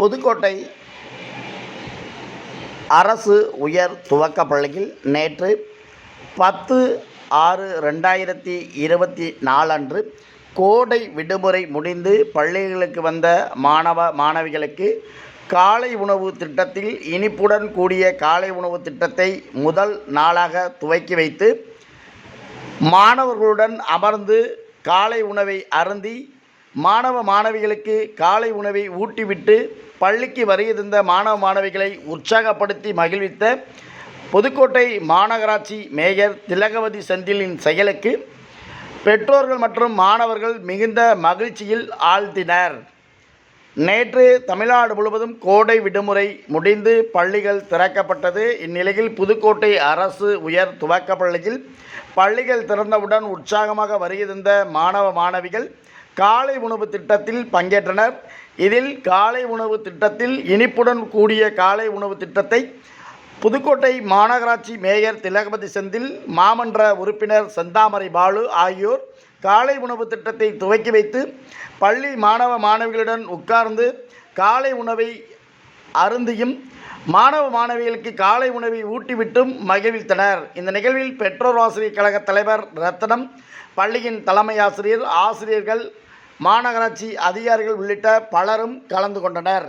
புதுக்கோட்டை அரசு உயர் துவக்கப் பள்ளியில் நேற்று பத்து ஆறு ரெண்டாயிரத்தி இருபத்தி நாலன்று கோடை விடுமுறை முடிந்து பள்ளிகளுக்கு வந்த மாணவ மாணவிகளுக்கு காலை உணவு திட்டத்தில் இனிப்புடன் கூடிய காலை உணவு திட்டத்தை முதல் நாளாக துவக்கி வைத்து மாணவர்களுடன் அமர்ந்து காலை உணவை அருந்தி மாணவ மாணவிகளுக்கு காலை உணவை ஊட்டிவிட்டு பள்ளிக்கு வருகை தந்த மாணவ மாணவிகளை உற்சாகப்படுத்தி மகிழ்வித்த புதுக்கோட்டை மாநகராட்சி மேயர் திலகவதி செந்திலின் செயலுக்கு பெற்றோர்கள் மற்றும் மாணவர்கள் மிகுந்த மகிழ்ச்சியில் ஆழ்த்தினர். நேற்று தமிழ்நாடு முழுவதும் கோடை விடுமுறை முடிந்து பள்ளிகள் திறக்கப்பட்டது. இந்நிலையில் புதுக்கோட்டை அரசு உயர் துவக்க பள்ளியில் பள்ளிகள் திறந்தவுடன் உற்சாகமாக வருகை தந்த மாணவ மாணவிகள் காலை உணவு திட்டத்தில் பங்கேற்றனர். இதில் காலை உணவு திட்டத்தில் இனிப்புடன் கூடிய காலை உணவு திட்டத்தை புதுக்கோட்டை மாநகராட்சி மேயர் திலகபதி செந்தில் மாமன்ற உறுப்பினர் செந்தாமரை பாலு ஆகியோர் காலை உணவு திட்டத்தை துவக்கி வைத்து பள்ளி மாணவ மாணவிகளுடன் உட்கார்ந்து காலை உணவை அருந்தியும் மாணவ மாணவிகளுக்கு காலை உணவை ஊட்டிவிட்டும் மகிழ்வித்தனர். இந்த நிகழ்வில் பெற்றோர் ஆசிரியர் கழக தலைவர் ரத்தனம் பள்ளியின் தலைமை ஆசிரியர் ஆசிரியர்கள் மாநகராட்சி அதிகாரிகள் உள்ளிட்ட பலரும் கலந்து கொண்டனர்.